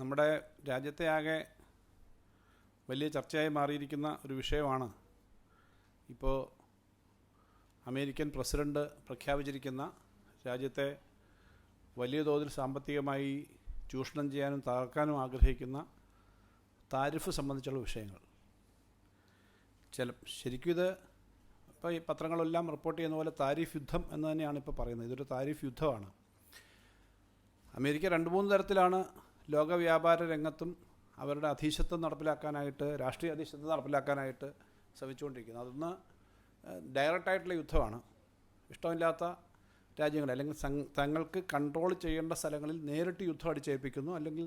നമ്മുടെ രാജ്യത്തെ ആകെ വലിയ ചർച്ചയായി മാറിയിരിക്കുന്ന ഒരു വിഷയമാണ് ഇപ്പോൾ അമേരിക്കൻ പ്രസിഡന്റ് പ്രഖ്യാപിച്ചിരിക്കുന്ന രാജ്യത്തെ വലിയ തോതിൽ സാമ്പത്തികമായി ചൂഷണം ചെയ്യാനും തകർക്കാനും ആഗ്രഹിക്കുന്ന താരിഫ് സംബന്ധിച്ചുള്ള വിഷയങ്ങൾ. ചില ശരിക്കും ഇത് ഇപ്പോൾ ഈ പത്രങ്ങളെല്ലാം റിപ്പോർട്ട് ചെയ്യുന്ന പോലെ താരിഫ് യുദ്ധം എന്ന് തന്നെയാണ് ഇപ്പോൾ പറയുന്നത്. ഇതൊരു താരിഫ് യുദ്ധമാണ്. അമേരിക്ക രണ്ട് മൂന്ന് തരത്തിലാണ് ലോക വ്യാപാര രംഗത്തും അവരുടെ അധീശത്വം നടപ്പിലാക്കാനായിട്ട് രാഷ്ട്രീയ അധീശത്വം നടപ്പിലാക്കാനായിട്ട് ശ്രമിച്ചുകൊണ്ടിരിക്കുന്നത് അതൊന്ന് ഡയറക്റ്റായിട്ടുള്ള യുദ്ധമാണ്. ഇഷ്ടമില്ലാത്ത രാജ്യങ്ങൾ അല്ലെങ്കിൽ തങ്ങൾക്ക് കൺട്രോൾ ചെയ്യേണ്ട സ്ഥലങ്ങളിൽ നേരിട്ട് യുദ്ധം അടിച്ചേൽപ്പിക്കുന്നു. അല്ലെങ്കിൽ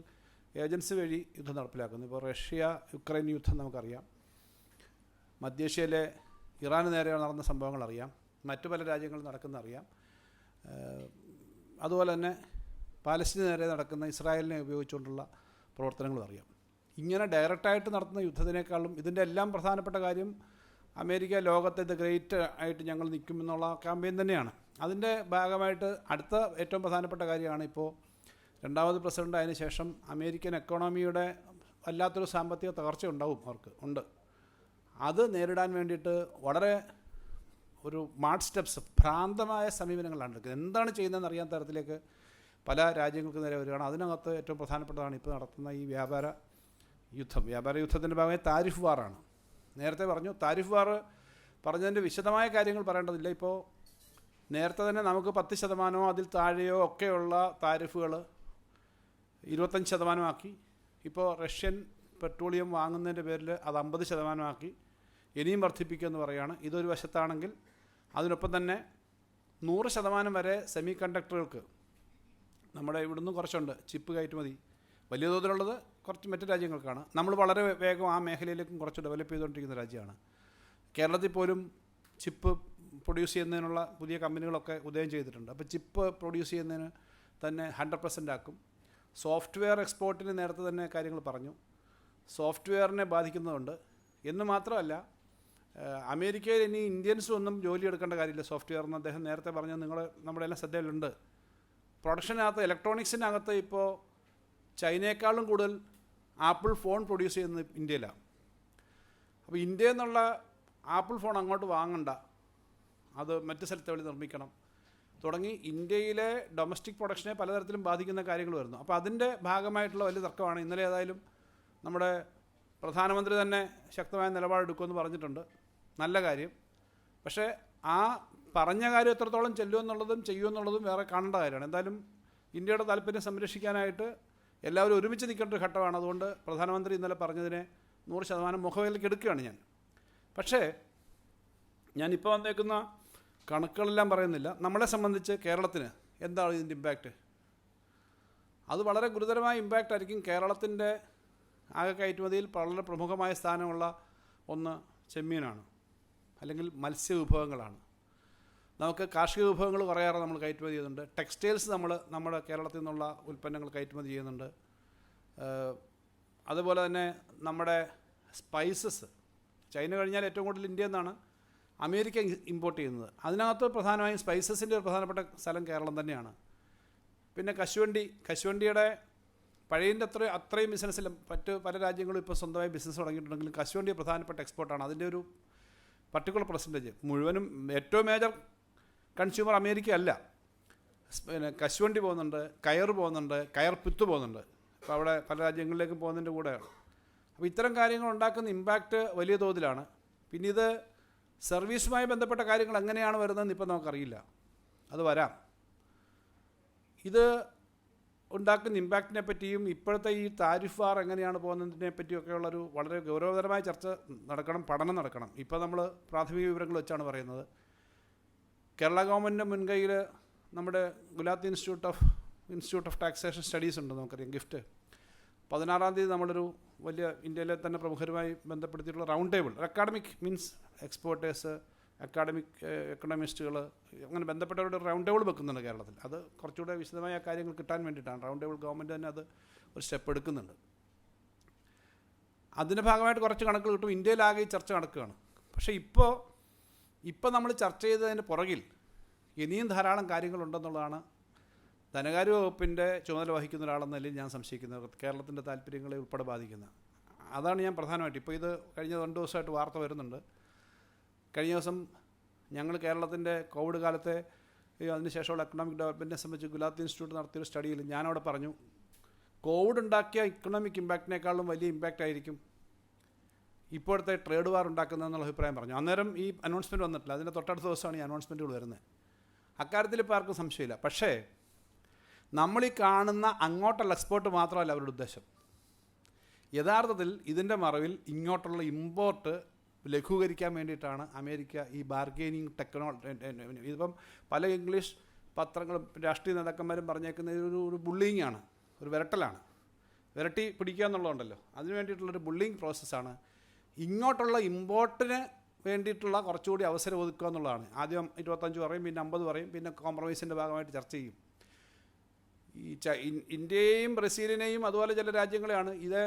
ഏജൻസി വഴി യുദ്ധം നടപ്പിലാക്കുന്നു. ഇപ്പോൾ റഷ്യ യുക്രൈൻ യുദ്ധം നമുക്കറിയാം. മധ്യേഷ്യയിലെ ഇറാന് നേരെ നടന്ന സംഭവങ്ങൾ അറിയാം. മറ്റു പല രാജ്യങ്ങളിൽ നടക്കുന്ന അറിയാം അതുപോലെ തന്നെ പാലസ്തീന് നേരെ നടക്കുന്ന ഇസ്രായേലിനെ ഉപയോഗിച്ചുകൊണ്ടുള്ള പ്രവർത്തനങ്ങളും അറിയാം. ഇങ്ങനെ ഡയറക്റ്റായിട്ട് നടത്തുന്ന യുദ്ധത്തിനേക്കാളും ഇതിന്റെ എല്ലാം പ്രധാനപ്പെട്ട കാര്യം അമേരിക്ക ലോകത്തെ ദ ഗ്രേറ്റ് ആയിട്ട് ഞങ്ങൾ നിൽക്കുമെന്നുള്ള ക്യാമ്പയിൻ തന്നെയാണ്. അതിന്റെ ഭാഗമായിട്ട് അടുത്ത ഏറ്റവും പ്രധാനപ്പെട്ട കാര്യമാണ് ഇപ്പോൾ രണ്ടാമത് പ്രസിഡന്റ് ആയതിനു ശേഷം അമേരിക്കൻ എക്കോണമിയുടെ വല്ലാത്തൊരു സാമ്പത്തിക തകർച്ച ഉണ്ടാവും അവർക്ക് ഉണ്ട്. അത് നേരിടാൻ വേണ്ടിയിട്ട് വളരെ ഒരു മാർട്ട് സ്റ്റെപ്സ് ഭ്രാന്തമായ സമീപനങ്ങളാണ് എടുക്കുന്നത്. എന്താണ് ചെയ്യുന്നതെന്ന് അറിയാൻ തരത്തിലേക്ക് പല രാജ്യങ്ങൾക്ക് നേരെ വരികയാണ്. അതിനകത്ത് ഏറ്റവും പ്രധാനപ്പെട്ടതാണ് ഇപ്പോൾ നടത്തുന്ന ഈ വ്യാപാര യുദ്ധം. വ്യാപാര യുദ്ധത്തിന്റെ ഭാഗമായി താരിഫ് വാറാണ് നേരത്തെ പറഞ്ഞു താരിഫ് വാർ പറഞ്ഞതിന്റെ വിശദമായ കാര്യങ്ങൾ പറയേണ്ടതില്ല. ഇപ്പോൾ നേരത്തെ തന്നെ നമുക്ക് പത്ത് ശതമാനമോ അതിൽ താഴെയോ ഒക്കെയുള്ള താരിഫുകൾ ഇരുപത്തഞ്ച് ശതമാനമാക്കി. ഇപ്പോൾ റഷ്യൻ പെട്രോളിയം വാങ്ങുന്നതിന്റെ പേരിൽ അത് അമ്പത് ശതമാനമാക്കി. ഇനിയും വർദ്ധിപ്പിക്കുമെന്ന് പറയുകയാണ്. ഇതൊരു വശത്താണെങ്കിൽ അതിനൊപ്പം തന്നെ നൂറ് ശതമാനം വരെ സെമി കണ്ടക്ടറുകൾക്ക് നമ്മുടെ ഇവിടുന്ന് കുറച്ചുണ്ട്. ചിപ്പ് കയറ്റുമതി വലിയ തോതിലുള്ളത് കുറച്ച് മറ്റു രാജ്യങ്ങൾക്കാണ്. നമ്മൾ വളരെ വേഗം ആ മേഖലയിലേക്കും കുറച്ച് ഡെവലപ്പ് ചെയ്തുകൊണ്ടിരിക്കുന്ന രാജ്യമാണ്. കേരളത്തിൽ പോലും ചിപ്പ് പ്രൊഡ്യൂസ് ചെയ്യുന്നതിനുള്ള പുതിയ കമ്പനികളൊക്കെ ഉദയം ചെയ്തിട്ടുണ്ട്. അപ്പോൾ ചിപ്പ് പ്രൊഡ്യൂസ് ചെയ്യുന്നതിന് തന്നെ ഹൺഡ്രഡ് പെർസെന്റ് ആക്കും. സോഫ്റ്റ്വെയർ എക്സ്പോർട്ടിന് നേരത്തെ തന്നെ കാര്യങ്ങൾ പറഞ്ഞു. സോഫ്റ്റ്വെയറിനെ ബാധിക്കുന്നതുണ്ട്. എന്ന് മാത്രമല്ല അമേരിക്കയിൽ ഇനി ഇന്ത്യൻസ് ഒന്നും ജോലി എടുക്കേണ്ട കാര്യമില്ല. സോഫ്റ്റ്വെയർ എന്ന് അദ്ദേഹം നേരത്തെ പറഞ്ഞു നിങ്ങൾ നമ്മുടെ എല്ലാം ശ്രദ്ധയിലുണ്ട്. പ്രൊഡക്ഷനകത്ത് ഇലക്ട്രോണിക്സിനകത്ത് ഇപ്പോൾ ചൈനയെക്കാളും കൂടുതൽ ആപ്പിൾ ഫോൺ പ്രൊഡ്യൂസ് ചെയ്യുന്നത് ഇന്ത്യയിലാണ്. അപ്പോൾ ഇന്ത്യയിൽ നിന്നുള്ള ആപ്പിൾ ഫോൺ അങ്ങോട്ട് വാങ്ങണ്ട. അത് മറ്റ് സ്ഥലത്ത് വഴി നിർമ്മിക്കണം. തുടങ്ങി ഇന്ത്യയിലെ ഡൊമസ്റ്റിക് പ്രൊഡക്ഷനെ പലതരത്തിലും ബാധിക്കുന്ന കാര്യങ്ങൾ വരുന്നു. അപ്പോൾ അതിന്റെ ഭാഗമായിട്ടുള്ള വലിയ തർക്കമാണ്. ഇന്നലെ ഏതായാലും നമ്മുടെ പ്രധാനമന്ത്രി തന്നെ ശക്തമായ നിലപാടെടുക്കുമെന്ന് പറഞ്ഞിട്ടുണ്ട്. നല്ല കാര്യം. പക്ഷേ ആ പറഞ്ഞ കാര്യം എത്രത്തോളം ചെല്ലുമെന്നുള്ളതും ചെയ്യുമെന്നുള്ളതും വേറെ കാണേണ്ട കാര്യമാണ്. എന്തായാലും ഇന്ത്യയുടെ താല്പര്യം സംരക്ഷിക്കാനായിട്ട് എല്ലാവരും ഒരുമിച്ച് നിൽക്കേണ്ട ഒരു ഘട്ടമാണ്. അതുകൊണ്ട് പ്രധാനമന്ത്രി ഇന്നലെ പറഞ്ഞതിനെ നൂറ് ശതമാനം മുഖവിലേക്ക് എടുക്കുകയാണ് ഞാൻ. പക്ഷേ ഞാനിപ്പോൾ വന്നേക്കുന്ന കണക്കുകളെല്ലാം പറയുന്നില്ല. നമ്മളെ സംബന്ധിച്ച് കേരളത്തിന് എന്താണ് ഇതിന്റെ ഇമ്പാക്റ്റ് അത് വളരെ ഗുരുതരമായ ഇമ്പാക്റ്റ് ആയിരിക്കും കേരളത്തിന്റെ ആകെ കയറ്റുമതിയിൽ വളരെ പ്രമുഖമായ സ്ഥാനമുള്ള ഒന്ന് ചെമ്മീനാണ്. അല്ലെങ്കിൽ മത്സ്യവിഭവങ്ങളാണ്. നമുക്ക് കാർഷിക വിഭവങ്ങൾ കുറേയേറെ നമ്മൾ കയറ്റുമതി ചെയ്യുന്നുണ്ട്. ടെക്സ്റ്റൈൽസ് നമ്മൾ നമ്മുടെ കേരളത്തിൽ നിന്നുള്ള ഉൽപ്പന്നങ്ങൾ കയറ്റുമതി ചെയ്യുന്നുണ്ട്. അതുപോലെ തന്നെ നമ്മുടെ സ്പൈസസ് ചൈന കഴിഞ്ഞാൽ ഏറ്റവും കൂടുതൽ ഇന്ത്യയിൽ നിന്നാണ് അമേരിക്ക ഇമ്പോർട്ട് ചെയ്യുന്നത്. അതിനകത്ത് പ്രധാനമായും സ്പൈസസിന്റെ ഒരു പ്രധാനപ്പെട്ട സ്ഥലം കേരളം തന്നെയാണ്. പിന്നെ കശുവണ്ടി കശുവണ്ടിയുടെ പഴയതിന്റെ അത്ര അത്രയും ബിസിനസ്സിൽ മറ്റ് പല രാജ്യങ്ങളും ഇപ്പോൾ സ്വന്തമായി ബിസിനസ് തുടങ്ങിയിട്ടുണ്ടെങ്കിലും കശുവണ്ടി പ്രധാനപ്പെട്ട എക്സ്പോർട്ടാണ് അതിന്റെ ഒരു പർട്ടിക്കുലർ പെർസെന്റേജ് മുഴുവനും ഏറ്റവും മേജർ കൺസ്യൂമർ അമേരിക്ക അല്ല പിന്നെ കശുവണ്ടി പോകുന്നുണ്ട് കയർ പോകുന്നുണ്ട് കയർ പിത്ത് പോകുന്നുണ്ട്. അപ്പോൾ അവിടെ പല രാജ്യങ്ങളിലേക്കും പോകുന്നതിന്റെ കൂടെയാണ്. അപ്പോൾ ഇത്തരം കാര്യങ്ങൾ ഉണ്ടാക്കുന്ന ഇമ്പാക്റ്റ് വലിയ തോതിലാണ്. പിന്നെ ഇത് സർവീസുമായി ബന്ധപ്പെട്ട കാര്യങ്ങൾ എങ്ങനെയാണ് വരുന്നതെന്ന് ഇപ്പം നമുക്കറിയില്ല. അത് വരാം. ഇത് ഉണ്ടാക്കുന്ന ഇമ്പാക്റ്റിനെ പറ്റിയും ഇപ്പോഴത്തെ ഈ താരിഫ് വാർ എങ്ങനെയാണ് പോകുന്നതിനെ പറ്റിയൊക്കെയുള്ളൊരു വളരെ ഗൗരവതരമായ ചർച്ച നടക്കണം പഠനം നടക്കണം. ഇപ്പോൾ നമ്മൾ പ്രാഥമിക വിവരങ്ങൾ വെച്ചാണ് പറയുന്നത്. കേരള ഗവൺമെന്റിന്റെ മുൻകൈയിൽ നമ്മുടെ Gulati institute of institute of taxation studies ഉണ്ട് നമുക്കറിയാം ഗിഫ്റ്റ്. പതിനാറാം തീയതി നമ്മളൊരു വലിയ ഇന്ത്യയിലെ തന്നെ പ്രമുഖരുമായി ബന്ധപ്പെടുത്തിയിട്ടുള്ള round table academic means exporters academic എക്കണോമിസ്റ്റുകൾ അങ്ങനെ ബന്ധപ്പെട്ടവരുടെ റൗണ്ട് ടേബിൾ വെക്കുന്നുണ്ട് കേരളത്തിൽ. അത് കുറച്ചുകൂടെ വിശദമായ കാര്യങ്ങൾ കിട്ടാൻ വേണ്ടിയിട്ടാണ്. റൗണ്ട് ടേബിൾ ഗവൺമെന്റ് തന്നെ അത് ഒരു സ്റ്റെപ്പ് എടുക്കുന്നുണ്ട്. അതിന്റെ ഭാഗമായിട്ട് കുറച്ച് കണക്കുകൾ കിട്ടും. ഇന്ത്യയിലാകെ ചർച്ച നടക്കുകയാണ്. പക്ഷേ ഇപ്പോൾ ഇപ്പോൾ നമ്മൾ ചർച്ച ചെയ്തതിന് പുറകിൽ ഇനിയും ധാരാളം കാര്യങ്ങളുണ്ടെന്നുള്ളതാണ് ധനകാര്യ വകുപ്പിന്റെ ചുമതല വഹിക്കുന്ന ഒരാളെന്ന നിലയിൽ ഞാൻ സംശയിക്കുന്നത്. കേരളത്തിന്റെ താല്പര്യങ്ങളെ ഉൾപ്പെടെ ബാധിക്കുന്ന. അതാണ് ഞാൻ പ്രധാനമായിട്ട് ഇപ്പോൾ ഇത് കഴിഞ്ഞ രണ്ട് ദിവസമായിട്ട് വാർത്ത വരുന്നുണ്ട്. കഴിഞ്ഞ ദിവസം ഞങ്ങൾ കേരളത്തിന്റെ കോവിഡ് കാലത്തെ അതിനുശേഷമുള്ള എക്കണോമിക് ഡെവലപ്മെന്റിനെ സംബന്ധിച്ച് ഗുലാത്തി ഇൻസ്റ്റിറ്റ്യൂട്ട് നടത്തിയൊരു സ്റ്റഡിയിൽ ഞാനവിടെ പറഞ്ഞു കോവിഡ് ഉണ്ടാക്കിയ ഇക്കണോമിക് ഇമ്പാക്റ്റിനേക്കാളും വലിയ ഇമ്പാക്റ്റ് ആയിരിക്കും ഇപ്പോഴത്തെ ട്രേഡ് വാർ ഉണ്ടാക്കുന്നതെന്നുള്ള അഭിപ്രായം പറഞ്ഞു. അന്നേരം ഈ അനൗൺസ്മെന്റ് വന്നിട്ടില്ല. അതിന്റെ തൊട്ടടുത്ത ദിവസമാണ് ഈ അനൗൺസ്മെന്റുകൾ വരുന്നത്. അക്കാര്യത്തിൽ ഇപ്പോൾ ആർക്കും സംശയമില്ല. പക്ഷേ നമ്മൾ ഈ കാണുന്ന അങ്ങോട്ടുള്ള എക്സ്പോർട്ട് മാത്രമല്ല അവരുടെ ഉദ്ദേശം. യഥാർത്ഥത്തിൽ ഇതിന്റെ മറവിൽ ഇങ്ങോട്ടുള്ള ഇമ്പോർട്ട് ലഘൂകരിക്കാൻ വേണ്ടിയിട്ടാണ് അമേരിക്ക ഈ ബാർഗെയിനിങ് ടെക്നോ ഇതിപ്പം പല ഇംഗ്ലീഷ് പത്രങ്ങളും രാഷ്ട്രീയ നേതാക്കന്മാരും പറഞ്ഞേക്കുന്ന ഒരു ഒരു ബുള്ളിങ് ആണ്. ഒരു വിരട്ടലാണ്. വിരട്ടി പിടിക്കുക എന്നുള്ളതുണ്ടല്ലോ. അതിന് വേണ്ടിയിട്ടുള്ളൊരു ബുള്ളിങ് പ്രോസസ്സാണ് ഇങ്ങോട്ടുള്ള ഇമ്പോർട്ടിന് വേണ്ടിയിട്ടുള്ള കുറച്ചുകൂടി അവസരം ഒതുക്കുക എന്നുള്ളതാണ്. ആദ്യം ഇരുപത്തഞ്ച് പറയും പിന്നെ അമ്പത് പറയും പിന്നെ കോംപ്രമൈസിന്റെ ഭാഗമായിട്ട് ചർച്ച ചെയ്യും. ഈ ച ഇന്ത്യയും ഇന്ത്യയെയും ബ്രസീലിനെയും അതുപോലെ ചില രാജ്യങ്ങളെയാണ് ഇത്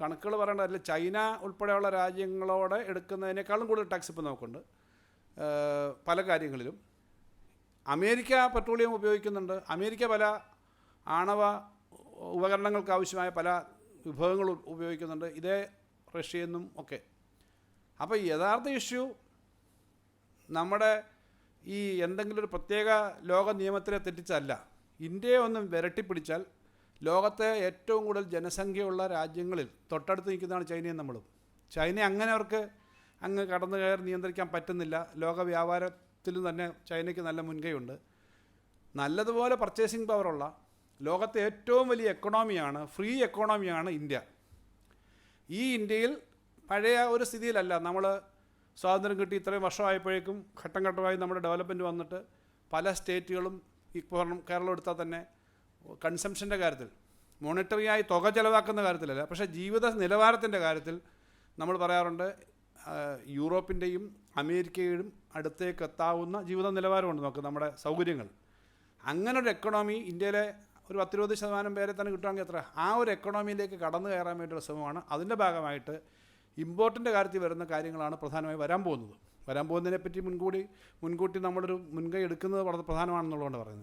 കണക്കുകൾ പറയേണ്ട ചൈന ഉൾപ്പെടെയുള്ള രാജ്യങ്ങളോട് എടുക്കുന്നതിനേക്കാളും കൂടുതൽ ടാക്സ് ഇപ്പോൾ നമുക്കുണ്ട്. പല കാര്യങ്ങളിലും. അമേരിക്ക പെട്രോളിയം ഉപയോഗിക്കുന്നുണ്ട്. അമേരിക്ക പല ആണവ ഉപകരണങ്ങൾക്ക് ആവശ്യമായ പല വിഭവങ്ങൾ ഉപയോഗിക്കുന്നുണ്ട്. ഇതേ റഷ്യയെന്നും ഒക്കെ. അപ്പോൾ യഥാർത്ഥ ഇഷ്യൂ നമ്മുടെ ഈ എന്തെങ്കിലും ഒരു പ്രത്യേക ലോക നിയമത്തിനെ തെറ്റിച്ചല്ല ഇന്ത്യയെ ഒന്ന് വിരട്ടിപ്പിടിച്ചാൽ ലോകത്തെ ഏറ്റവും കൂടുതൽ ജനസംഖ്യയുള്ള രാജ്യങ്ങളിൽ തൊട്ടടുത്ത് നിൽക്കുന്നതാണ് ചൈനയും നമ്മളും. ചൈന അങ്ങനെ അവർക്ക് അങ്ങ് കടന്നു കയറി നിയന്ത്രിക്കാൻ പറ്റുന്നില്ല. ലോക വ്യാപാരത്തിലും തന്നെ ചൈനയ്ക്ക് നല്ല മുൻകൈയുണ്ട്. നല്ലതുപോലെ പർച്ചേസിംഗ് പവറുള്ള ലോകത്തെ ഏറ്റവും വലിയ എക്കണോമിയാണ് ഫ്രീ എക്കോണമിയാണ് ഇന്ത്യ. ഈ ഇന്ത്യയിൽ പഴയ ഒരു സ്ഥിതിയിലല്ല. നമ്മൾ സ്വാതന്ത്ര്യം കിട്ടി ഇത്രയും വർഷമായപ്പോഴേക്കും ഘട്ടം ഘട്ടമായി നമ്മുടെ ഡെവലപ്മെന്റ് വന്നിട്ട് പല സ്റ്റേറ്റുകളും ഇപ്പോൾ കേരളം എടുത്താൽ തന്നെ കൺസംഷന്റെ കാര്യത്തിൽ മോണിറ്ററിയായി തുക ചിലവാക്കുന്ന കാര്യത്തിലല്ല. പക്ഷേ ജീവിത നിലവാരത്തിന്റെ കാര്യത്തിൽ നമ്മൾ പറയാറുണ്ട് യൂറോപ്പിന്റെയും അമേരിക്കയുടെയും അടുത്തേക്ക് എത്താവുന്ന ജീവിത നിലവാരമുണ്ട് നമുക്ക് നമ്മുടെ സൗകര്യങ്ങൾ. അങ്ങനെ ഒരു എക്കണോമി ഇന്ത്യയിലെ ഒരു പത്തിരുപത് ശതമാനം പേരെ തന്നെ കിട്ടുവാണെങ്കിൽ എത്ര? ആ ഒരു എക്കണോമിയിലേക്ക് കടന്നു കയറാൻ വേണ്ടിയുള്ള ശ്രമമാണ്. അതിന്റെ ഭാഗമായിട്ട് ഇമ്പോർട്ടന്റ് കാര്യത്തിൽ വരുന്ന കാര്യങ്ങളാണ് പ്രധാനമായി വരാൻ പോകുന്നത്. വരാൻ പോകുന്നതിനെപ്പറ്റി മുൻകൂടി മുൻകൂട്ടി നമ്മളൊരു മുൻകൈ എടുക്കുന്നത് വളരെ പ്രധാനമാണെന്നുള്ളതുകൊണ്ട് പറയുന്നത്.